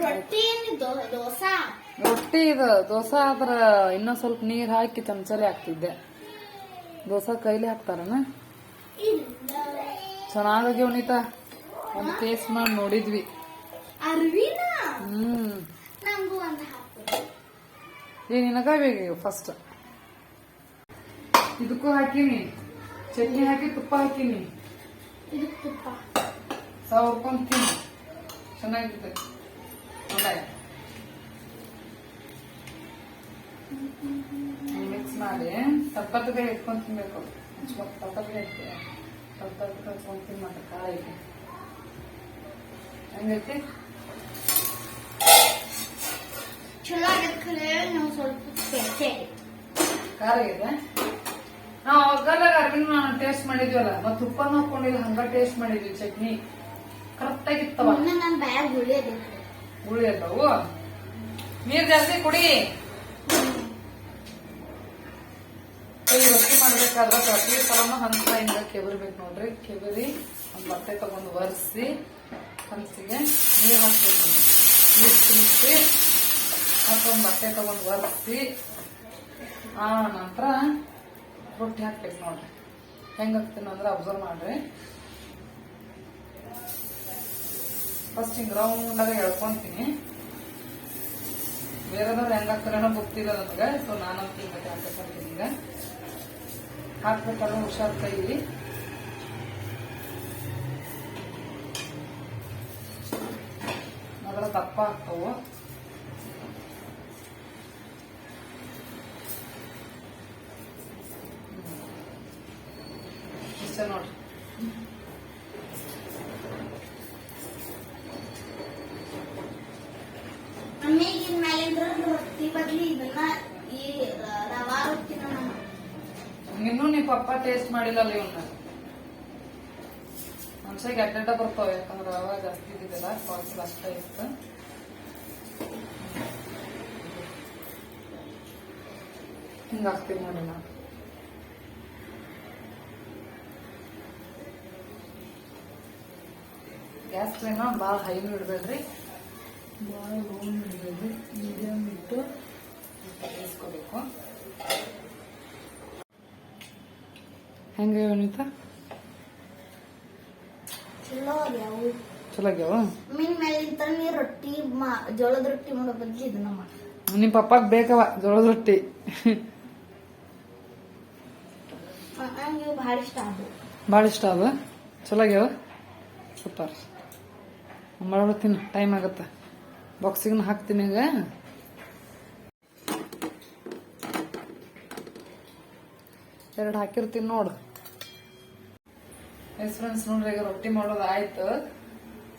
ರೊಟ್ಟಿ ರೊಟ್ಟಿ ಇದು. ದೋಸೆ ಆದ್ರ ಇನ್ನೂ ಸ್ವಲ್ಪ ನೀರ್ ಹಾಕಿ ಚಮಚಲಿ ಹಾಕ್ತಿದ್ದೆ. ದೋಸೆ ಕೈಲಿ ಹಾಕ್ತಾರನ? ಚೆನ್ನಾಗಿ ಉಣಿತಾ ಒಂದ್ ಟೇಸ್ಟ್ ಮಾಡಿ ನೋಡಿದ್ವಿ. ಹ್ಮ್. ನಂಗೂ ಒಂದು ಹಾಕ್ತೀನಿ. ಈಗ ನಿನಗ ಬೇಕು ಫಸ್ಟ್ ಇದಕ್ಕೂ ಹಾಕಿನಿ. ಚಟ್ನಿ ಹಾಕಿ ತುಪ್ಪ ಹಾಕಿನಿ. ಇದು ತುಪ್ಪ. ತಿನ್ನಿ. ಚೆನ್ನಾಗಿರ್ತದೆ ಮಿಕ್ಸ್ ಮಾಡಿ ತಪ್ಪತ್ತಿಗೆ ಇಟ್ಕೊಂಡು ತಿನ್ಬೇಕು. ತಪ್ಪತ್ತಿಗೆ ಇಟ್ತೀವಿ ತಪ್ಪತ್ತಿಗೆ ಹಚ್ಕೊಂಡ್ ಖಾರ ಐತಿ ಹೆಂಗೈತಿ? ಚಲೋ ನಾವು ಸ್ವಲ್ಪ ಕೆಟ್ಟೆ ಖಾರ ಇದೆ. ನಾವು ಅಗ್ಗದಾಗ ಅರ್ವಿನ ನಾನು ಟೇಸ್ಟ್ ಮಾಡಿದ್ವಲ್ಲ ಮತ್ತೆ ತುಪ್ಪನ ಹಾಕೊಂಡಿಲ್ಲ ಹಂಗ ಟೇಸ್ಟ್ ಮಾಡಿದ್ವಿ ಚಟ್ನಿ. ಕರೆಕ್ಟ್ ಆಗಿತ್ತವ ಮೊನ್ನೆ ನನ್ನ ಬ್ಯಾಗ್ ಉಳಿಯೋದು ಹುಳಿ ಅದಾವು. ನೀರ್ ಜಾಸ್ತಿ ಕುಡಿ. ಈ ರೊಟ್ಟಿ ಮಾಡ್ಬೇಕಾದ್ರೆ ಪ್ರತಿ ಸಲನು ಹಂತ ಹಿಂಗ ಕೆಬರ್ಬೇಕು ನೋಡ್ರಿ. ಕೆಬರಿ ಒಂದ್ ಬಟ್ಟೆ ತಗೊಂಡು ಒರೆಸಿ ಹಂಚಿಗೆ ನೀರ್ ಹಾಕ್ಬೇಕು. ನೀರ್ ತುಂಬಿಸಿ ಮತ್ತೊಂದ್ ಬಟ್ಟೆ ತಗೊಂಡು ಒರೆಸಿ, ಆ ನಂತರ ರೊಟ್ಟಿ ಹಾಕ್ಬೇಕು ನೋಡ್ರಿ. ಹೆಂಗ್ ಹಾಕ್ತೀನಿ ಅಂದ್ರೆ ಅಬ್ಸರ್ವ್ ಮಾಡ್ರಿ. ಫಸ್ಟ್ ಹಿಂಗ್ ರೌಂಡಾಗ ಎಳ್ಕೊಂತೀನಿ. ಬೇರೆದವ್ರು ಹೆಂಗ್ ಹಾಕ್ತಾರೇನೋ ಗೊತ್ತಿಲ್ಲ ನನಗೆ ಸೊ ನಾನಂತ ಹಿಂಗ ಹಾಕ್ಬೇಕಂತೀನಿ ಈಗ ಹಾಕ್ಬೇಕಾದ್ರೆ ಹುಷಾರ್ ಕೈಲಿ. ಅದರ ದಪ್ಪ ಹಾಕ್ತವು ಇಷ್ಟ ನೋಡ್ರಿ. ರೊಟ್ಟಿ ಬದ್ಲಿ ಇದನ್ನ ಈ ರವಾ ರೊಟ್ಟಿನ ಇನ್ನೂ ಪಪ್ಪ ಟೇಸ್ಟ್ ಮಾಡಿಲ್ಲಲ್ಲ ಇವನ್ನ ಮನ್ಸಾಗ ಅಡ್ಡ ಬರ್ತಾವ ಯಾಕಂದ್ರೆ ರವಾ ಜಾಸ್ತಿ ಇದ್ದಿದ್ದಿಲ್ಲ ಪಾರ್ಸಲ್ ಅಷ್ಟೇ ಇತ್ತು. ಹಿಂಗ ಹಾಕ್ತೀವಿ ನೋಡಿ ನಾವು ಗ್ಯಾಸ್ ಫ್ಲೇಮ ಭಾಳ ಹೈನು ಇಡಬೇಡ್ರಿ ಭಾಳ ಲೋನ್ ಇಡಬೇಡ್ರಿ ಮೀಡಿಯಮ್ ಇಟ್ಟು ಬೇಯಿಸ್ಕೋಬೇಕು ಹೆಂಗೆ ಅನಿತಾ? ಚಲೋ ಆಗ್ಯಾವು. ಚಲೋ ಆಗ್ಯಾವ? ಮೀನ್ ಮೇಲಿಂದ ನೀ ರೊಟ್ಟಿ ಜೋಳದ ರೊಟ್ಟಿ ಮಾಡೋ ಬದ್ಲಿ ಇದನ್ನ ಮಾಡಿ. ನಿಮ್ ಪಪ್ಪಾಗ ಬೇಕವ ಜೋಳದ ರೊಟ್ಟಿ. ಭಾಳ ಇಷ್ಟ ಅದು ಭಾಳ ಇಷ್ಟ ಅದ ಚಲೋ ಆಗ್ಯಾವ? ಸೂಪರ್. ಮಾಡೋಣ ತಿನ್ನು. ಟೈಮ್ ಆಗತ್ತ. ಬಾಕ್ಸಿಗೆ ಹಾಕ್ತೀನಿ ಈಗ. ಎರಡು ಹಾಕಿರ್ತೀನಿ ನೋಡು. ಎಸ್ ಫ್ರೆಂಡ್ಸ್ ನೋಡ್ರಿ, ಈಗ ರೊಟ್ಟಿ ಮಾಡೋದು ಆಯ್ತು.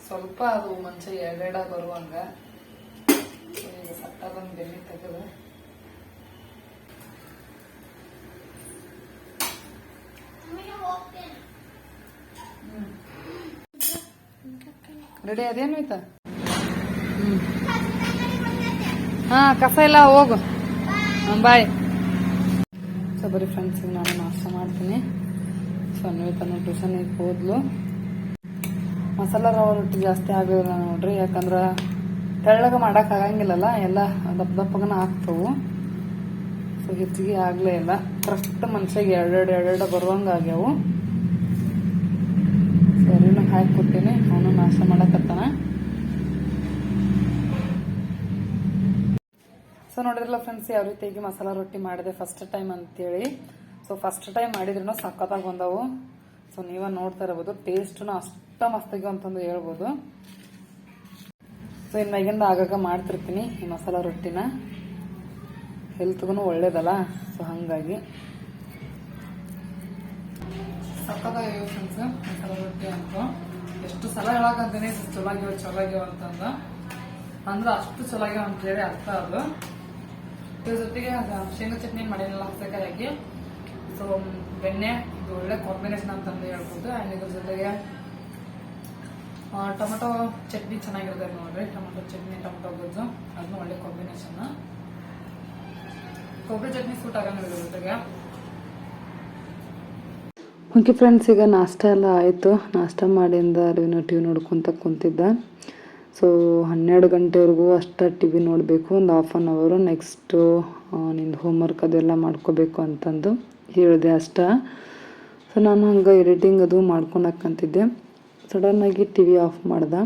ಸ್ವಲ್ಪ ಅದು ಮಂಚ ಎರಡೆರಡ ಬರುವಂಗ. ಈಗ ಸಟ್ಟ ಬೆಲ್ಲಿ ತೆಗೆದು. ರೆಡಿ ಅದೇನು ಆಯ್ತಾ ಹಾ, ಕಸ ಇಲ್ಲ ಹೋಗು. ಬಾಯ್. ಸೊ, ಬರಿ ಫ್ರೆಂಡ್ಸಿಗೆ ನಾನು ನಾಷ್ಟ ಮಾಡ್ತೀನಿ. ಸೊ ಅನ್ವಿತನು ಟ್ಯೂಷನಿಗೆ ಹೋದ್ಲು. ಮಸಾಲ ರವೆ ರೊಟ್ಟಿ ಜಾಸ್ತಿ ಆಗೋದಿಲ್ಲ ನೋಡ್ರಿ, ಯಾಕಂದ್ರೆ ತೆಳ್ಳಗೆ ಮಾಡಕ್ ಆಗಂಗಿಲ್ಲಲ್ಲ, ಎಲ್ಲ ದಪ್ಪ ದಪ್ಪಗನ ಆಗ್ತವು. ಸೊ, ಹೆಚ್ಚಿಗೆ ಆಗ್ಲೇ ಇಲ್ಲ. ಕರೆಕ್ಟ್ ಮನ್ಸಿಗೆ ಎರಡೆರಡು ಎರಡೆರಡು ಬರುವಂಗೆ ಆಗ್ಯಾವು. ಸರಿನೂ ಹಾಕಿ ಕೊಟ್ಟೀನಿ ನಾಷ್ಟ ಮಾಡಕತ್ತಾನ. ಸೊ ನೋಡಿದ್ರಲ್ಲ ಫ್ರೆಂಡ್ಸ್ ಯಾವ ರೀತಿಯಾಗಿ ಮಸಾಲ ರೊಟ್ಟಿ ಮಾಡಿದೆ ಫಸ್ಟ್ ಟೈಮ್ ಅಂತೇಳಿ. ಸೊ ಫಸ್ಟ್ ಟೈಮ್ ಮಾಡಿದ್ರೂ ಸಖತ್ತಾಗಿ ಬಂದವು. ಸೊ ನೀವ ನೋಡ್ತಾ ಇರಬಹುದು ಟೇಸ್ಟ್ನು ಅಷ್ಟ ಮಸ್ತಾಗಿ ಅಂತಂದು ಹೇಳ್ಬೋದು. ಸೊ ಇನ್ನು ಮ್ಯಾಗಿಂದ ಆಗಾಗ ಮಾಡ್ತಿರ್ತೀನಿ ಈ ಮಸಾಲ ರೊಟ್ಟಿನ. ಹೆಲ್ತ್ಗೂ ಒಳ್ಳೇದಲ್ಲ ಸೊ ಹಂಗಾಗಿ. ಸಕ್ಕತ್ತಾಗಿವೆ ಫ್ರೆಂಡ್ಸ್ ಮಸಾಲ ರೊಟ್ಟಿ ಅಂತ. ಎಷ್ಟು ಸಲ ಹೇಳಕಂತೇನೆ ಚೊಲಾಗಿವ ಚೊಲಾಗಿವ ಅಂತಂದ. ಅಂದ್ರೆ ಅಷ್ಟು ಚೊಲಾಗಿವ ಅಂತ ಹೇಳಿ ಅರ್ಥ ಅದು. ಇದ್ರ ಜೊತೆಗೆ ಶೇಂಗಾ ಚಟ್ನಿ ಮಾಡಿನಲ್ಲ ಹಾಕಿ ಸೊ ಬೆಣ್ಣೆ, ಇದು ಒಳ್ಳೆ ಕಾಂಬಿನೇಷನ್ ಅಂತಂದು ಹೇಳ್ಬೋದು. ಆ್ಯಂಡ್ ಇದ್ರ ಜೊತೆಗೆ ಟೊಮೆಟೊ ಚಟ್ನಿ ಚೆನ್ನಾಗಿರುತ್ತೆ ನೋಡ್ರಿ. ಟೊಮೆಟೊ ಚಟ್ನಿ, ಟೊಮೆಟೊ ಗೊಜ್ಜು. ಅದನ್ನ ಒಳ್ಳೆ ಕಾಂಬಿನೇಷನ್ ಕೊಬ್ಬರಿ ಚಟ್ನಿ ಸೂಟ್ ಆಗಂಗಿಲ್ಲ ಜೊತೆಗೆ. ಓಕೆ ಫ್ರೆಂಡ್ಸ್ ಈಗ ನಾಷ್ಟ ಎಲ್ಲ ಆಯಿತು. ನಾಷ್ಟ ಮಾಡಿಂದ ಅರಿವಿನ ಟಿ ವಿ ನೋಡ್ಕೊತ ಕುಂತಿದ್ದ. ಸೊ ಹನ್ನೆರಡು ಗಂಟೆವರೆಗೂ ಅಷ್ಟ ಟಿ ವಿ ನೋಡಬೇಕು. ಒಂದು ಹಾಫ್ ಆನ್ ಅವರು ನೆಕ್ಸ್ಟು ನಿಂದು ಹೋಮ್ವರ್ಕ್ ಅದೆಲ್ಲ ಮಾಡ್ಕೋಬೇಕು ಅಂತಂದು ಹೇಳಿದೆ ಅಷ್ಟ. ಸೊ ನಾನು ಹಂಗೆ ಎಡಿಟಿಂಗ್ ಅದು ಮಾಡ್ಕೊಳಕ್ಕಂತಿದ್ದೆ ಸಡನ್ನಾಗಿ ಟಿ ವಿ ಆಫ್ ಮಾಡ್ದೆ.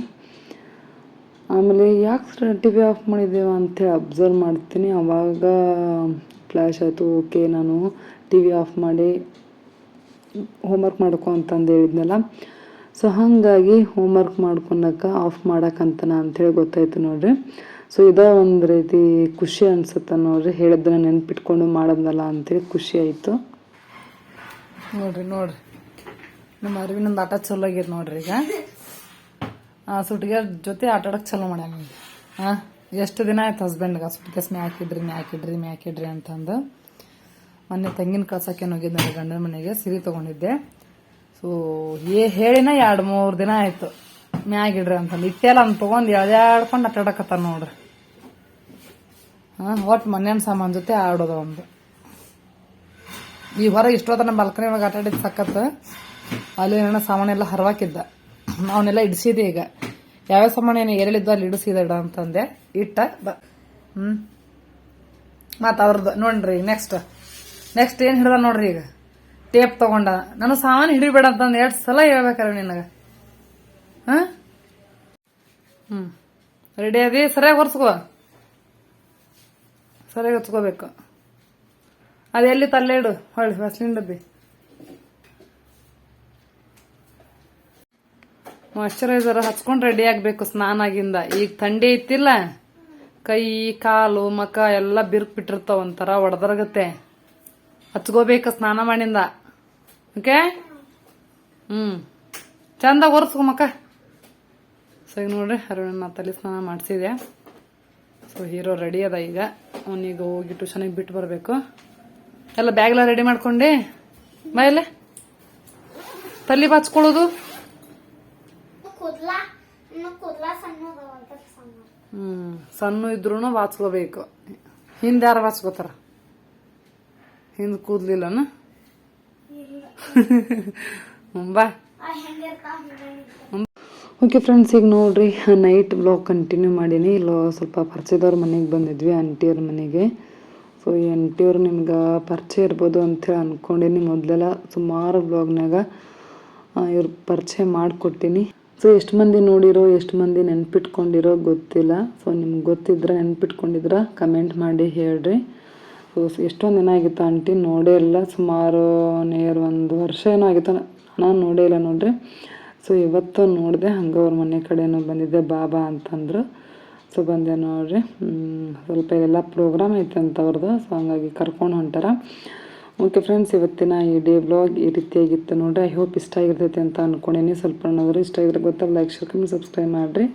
ಆಮೇಲೆ ಯಾಕೆ ಟಿ ವಿ ಆಫ್ ಮಾಡಿದ್ದೇವೆ ಅಂತೇಳಿ ಅಬ್ಸರ್ವ್ ಮಾಡ್ತೀನಿ. ಆವಾಗ ಫ್ಲ್ಯಾಶ್ ಆಯಿತು. ಓಕೆ ನಾನು ಟಿ ವಿ ಆಫ್ ಮಾಡಿ ಹೋಮ್ವರ್ಕ್ ಮಾಡ್ಕೊ ಅಂತಂದು ಹೇಳಿದ್ನಲ್ಲ. ಸೊ ಹಾಗಾಗಿ ಹೋಮ್ವರ್ಕ್ ಮಾಡ್ಕೊಳಕ ಆಫ್ ಅಂತನ ಅಂಥೇಳಿ ಗೊತ್ತಾಯ್ತು ನೋಡ್ರಿ. ಸೊ ಇದ ಒಂದು ರೀತಿ ಖುಷಿ ಅನ್ಸುತ್ತೆ ನೋಡ್ರಿ. ಹೇಳಿದ್ದನ್ನ ನೆನ್ಪಿಟ್ಕೊಂಡು ಮಾಡೋದ್ನಲ್ಲ ಅಂತೇಳಿ ಖುಷಿ ಆಯಿತು. ನೋಡ್ರಿ ನೋಡ್ರಿ. ನಮ್ಮ ಅರಿವಿನೊಂದು ಆಟ ಚಲೋ ಆಗ್ಯದ ನೋಡ್ರಿ ಈಗ. ಸುಟ್ಟಿಗೆ ಜೊತೆ ಆಟ ಆಡಕ್ಕೆ ಚಲೋ ಮಾಡ್ಯಾನ ಹಾಂ ಎಷ್ಟು ದಿನ ಆಯ್ತು ಹಸ್ಬೆಂಡ್ಗೆ ಸುಟ್ಟಿಗೆಸ್ ಮ್ಯಾಕ್ ಮ್ಯಾಕಿಡ್ರಿ ಮ್ಯಾಕ್ ಇಡ್ರಿ ಮ್ಯಾಕ್ ಇಡ್ರಿ ಅಂತಂದು. ಮೊನ್ನೆ ತೆಂಗಿನ ಕಾಸಕ್ಕೆ ಹೋಗಿದ್ದೆ ನನ್ನ ಗಂಡನ ಮನೆಗೆ, ಸಿರಿ ತೊಗೊಂಡಿದ್ದೆ. ಸೊ ಏ ಹೇಳಿನ ಎರಡು ಮೂರು ದಿನ ಆಯ್ತು. ಮ್ಯಾಗಿಡ್ರಿ ಅಂತಂದು. ಇಟ್ಟೆಲ್ಲ ಅವ್ನು ತೊಗೊಂಡು ಎಳ್ದಾಡ್ಕೊಂಡು ಆಟ ಆಡಕತ್ತಾನ ನೋಡ್ರಿ. ಹಾಂ ಒಟ್ಟು ಮನೇನ ಸಾಮಾನು ಜೊತೆ ಆಡೋದು ಒಂದು ಈ ಹೊರಗೆ ಇಷ್ಟೊತ್ತ ನಮ್ಮ ಬಾಲ್ಕನಿ ಒಳಗೆ ಆಟ ಆಡಿದ್ ಅಲ್ಲಿ ನನ್ನ ಸಾಮಾನೆಲ್ಲ ಹರವಾಕಿದ್ದ. ಅವನ್ನೆಲ್ಲ ಇಡಿಸಿದೆ ಈಗ. ಯಾವ್ಯಾವ ಸಾಮಾನು ಏನು ಎರಳಿದ್ದು ಅಲ್ಲಿ ಇಡಿಸಿದ ಇಡ ಅಂತಂದೆ. ಇಟ್ಟ, ಬ ಹ್ಞೂ ಮತ್ತು ಅವ್ರದ್ದು ನೋಡ್ರಿ ನೆಕ್ಸ್ಟ್ ನೆಕ್ಸ್ಟ್ ಏನು ಹಿಡ್ದ ನೋಡ್ರಿ ಈಗ? ಟೇಪ್ ತಗೊಂಡ. ನಾನು ಸಾಮಾನು ಹಿಡಿಬೇಡ ಅಂತಂದು ಎರಡು ಸಲ ಹೇಳ್ಬೇಕಾರ ನಿನಗೆ. ಹಾಂ? ಹ್ಞೂ ರೆಡಿ ಅದಿ? ಸರಿಯಾಗಿ ಒರೆಸ್ಕೋ. ಸರಿಯಾಗಿ ಹೊಚ್ಕೋಬೇಕು ಅದು ಎಲ್ಲಿ ತಲ್ಲೆ ಇಡು ಹೊಳ್ಳಿ ಹೊಸ್ಲಿನ ಡಬ್ಬಿ ಮಾಯಶ್ಚರೈಸರ್ ಹಚ್ಕೊಂಡು ರೆಡಿ ಆಗಬೇಕು ಸ್ನಾನಾಗಿಂದ. ಈಗ ಥಂಡಿ ಐತಿಲ್ಲ. ಕೈ, ಕಾಲು, ಮಕ ಎಲ್ಲ ಬಿರ್ಕ್ ಬಿಟ್ಟಿರ್ತಾವ ಒಂಥರ ಒಡೆದರ್ಗತ್ತೆ. ಹಚ್ಕೋಬೇಕು ಸ್ನಾನ ಮಾಡಿಂದ. ಓಕೆ ಹ್ಞೂ ಚಂದ ಒರೆಸ್ಕೊ ಮಕ್ಕ. ಸೊ ಈಗ ನೋಡ್ರಿ ಅರುಣ ತಲೆ ಸ್ನಾನ ಮಾಡಿಸಿದೆ ಸೊ ಹೀರೋ ರೆಡಿ ಅದ ಈಗ. ಅವನೀಗ ಹೋಗಿ ಟ್ಯೂಷನಿಗೆ ಬಿಟ್ಟು ಬರಬೇಕು. ಎಲ್ಲ ಬ್ಯಾಗ್ಲ ರೆಡಿ ಮಾಡ್ಕೊಂಡೆ. ಮೇಲೆ. ತಲೆ ಬಾಚ್ಕೊಳ್ಳೋದು. ಹ್ಞೂ ಸಣ್ಣ ಇದ್ರೂ ಬಾಚ್ಕೋಬೇಕು ಹಿಂದೆ ಯಾರು ಬಾಚ್ಕೋತಾರ ಹಿಂದ್ ಕೂದ್ಲಿಲ್ಲನ? ಬಾ. ಓಕೆ ಫ್ರೆಂಡ್ಸ್ ಈಗ ನೋಡ್ರಿ ನೈಟ್ ಬ್ಲಾಗ್ ಕಂಟಿನ್ಯೂ ಮಾಡೀನಿ. ಇಲ್ಲ ಸ್ವಲ್ಪ ಪರಿಚಯದವ್ರ ಮನೆಗೆ ಬಂದಿದ್ವಿ ಆಂಟಿಯವ್ರ ಮನೆಗೆ. ಸೊ ಈ ಆಂಟಿಯವ್ರು ನಿಮ್ಗೆ ಪರಿಚಯ ಇರ್ಬೋದು ಅಂಥೇಳಿ ಅಂದ್ಕೊಂಡೀನಿ ಮೊದಲೆಲ್ಲ. ಸುಮಾರು ಬ್ಲಾಗ್ನಾಗ ಇವ್ರ ಪರಿಚಯ ಮಾಡಿಕೊಟ್ಟಿನಿ. ಸೊ ಎಷ್ಟು ಮಂದಿ ನೋಡಿರೋ, ಎಷ್ಟು ಮಂದಿ ನೆನ್ಪಿಟ್ಕೊಂಡಿರೋ ಗೊತ್ತಿಲ್ಲ. ಸೊ ನಿಮ್ಗೆ ಗೊತ್ತಿದ್ರೆ ನೆನ್ಪಿಟ್ಕೊಂಡಿದ್ರೆ ಕಮೆಂಟ್ ಮಾಡಿ ಹೇಳ್ರಿ. ಸೊ ಎಷ್ಟೊಂದು ದಿನ ಆಗಿತ್ತು ಆಂಟಿ ನೋಡೇ ಇಲ್ಲ. ಸುಮಾರು ನಿಯರ್ ಒಂದು ವರ್ಷ ಏನೋ ಆಗಿತ್ತು. ನಾನು ನೋಡೇ ಇಲ್ಲ ನೋಡ್ರಿ. ಸೊ ಇವತ್ತು ನೋಡಿದೆ ಹಂಗೆ ಅವ್ರ ಮನೆ ಕಡೆನೂ ಬಂದಿದ್ದೆ ಬಾಬಾ ಅಂತಂದ್ರು. ಸೊ ಬಂದೆ ನೋಡ್ರಿ. ಸ್ವಲ್ಪ ಇಲ್ಲೆಲ್ಲ ಪ್ರೋಗ್ರಾಮ್ ಐತೆ ಅಂತ ಅವ್ರದ್ದು ಸೊ ಹಂಗಾಗಿ ಕರ್ಕೊಂಡು ಹೊಂಟಾರ. ಓಕೆ ಫ್ರೆಂಡ್ಸ್ ಇವತ್ತಿನ ಈ ಡೇ ಬ್ಲಾಗ್ ಈ ರೀತಿಯಾಗಿತ್ತು ನೋಡ್ರಿ. ಐ ಹೋಪ್ ಇಷ್ಟ ಆಗಿರ್ತೈತೆ ಅಂತ ಅಂದ್ಕೊಂಡೇನಿ ಸ್ವಲ್ಪ ಏನಾದರೂ ಇಷ್ಟ ಆಗಿದ್ರೆ ಗೊತ್ತಾಗ ಲೈಕ್ ಶೇರ್ ಕಮ್ಮಿ ಸಬ್ಸ್ಕ್ರೈಬ್ ಮಾಡಿರಿ.